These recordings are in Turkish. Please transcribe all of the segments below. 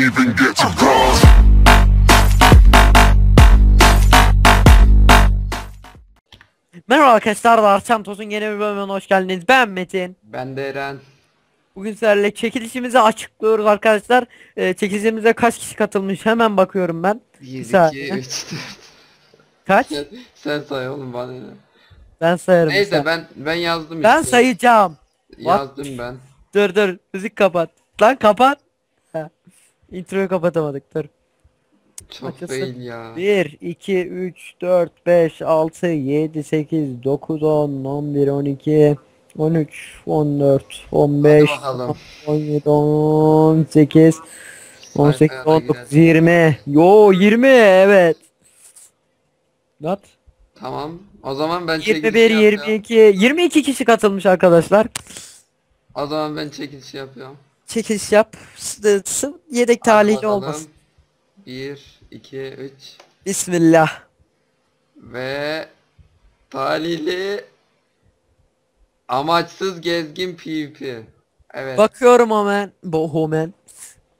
even get to cross. Merhaba arkadaşlar, Arçam Toz'un yeni bir bölümüne hoş geldiniz. Ben Metin. Ben de Eren. Bugün sizlerle çekilişimizi açıklıyoruz arkadaşlar. Ee, çekilişimize kaç kişi katılmış hemen bakıyorum ben. 1, saniye. 2, 3, 4. Kaç? Sen, sen say oğlum bana ne? Ben sayarım. Neyse sen. ben ben yazdım Ben işte. sayacağım. Yazdım ben. Dur dur, müzik kapat. Lan kapat. Ha. Introyu kapatamadık dur. Çok Açılsın. fail ya. 1, 2, 3, 4, 5, 6, 7, 8, 9, 10, 11, 12, 13, 14, 15, Hadi bakalım. 17, 18, 18, Sayfaya da 19, girelim. 20. Yo 20 evet. Not. Tamam. O zaman ben çekiliş 21, yapıyorum. 22, 22 kişi katılmış arkadaşlar. O zaman ben çekiliş yapıyorum. Çekiliş yap. Yedek talihli olmasın. 1, 2, 3 Bismillah. ve talihli amaçsız gezgin PvP. Evet. Bakıyorum hemen. Bu hemen.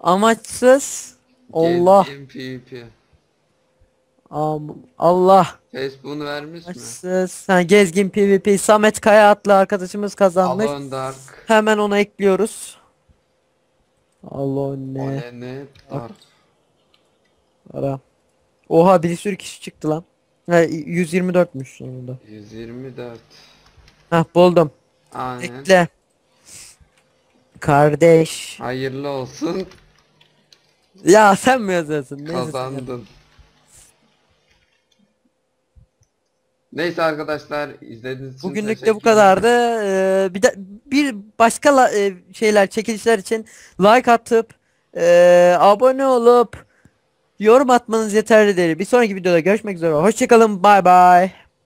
Amaçsız. Allah. Gezgin PvP. Am Allah. Facebook'unu vermiş mi? Amaçsız. Ha, Gezgin PvP. Samet Kaya adlı arkadaşımız kazanmış. Dark. Hemen ona ekliyoruz. Allah O ne? ne ne? Ara. Oha bir sürü kişi çıktı lan. Ha, 124'müş sonunda. 124. Hah buldum. Aynen. Ekle. Kardeş. Hayırlı olsun. Ya sen mi yazıyorsun? Neyse, sen yap. Kazandın. Neyse arkadaşlar izlediğiniz için Bugünlük de bu kadardı. Ee, bir de bir başka la- e, şeyler çekilişler için like atıp e, abone olup yorum atmanız yeterli değil. Bir sonraki videoda görüşmek üzere. Hoşçakalın. Bay bay.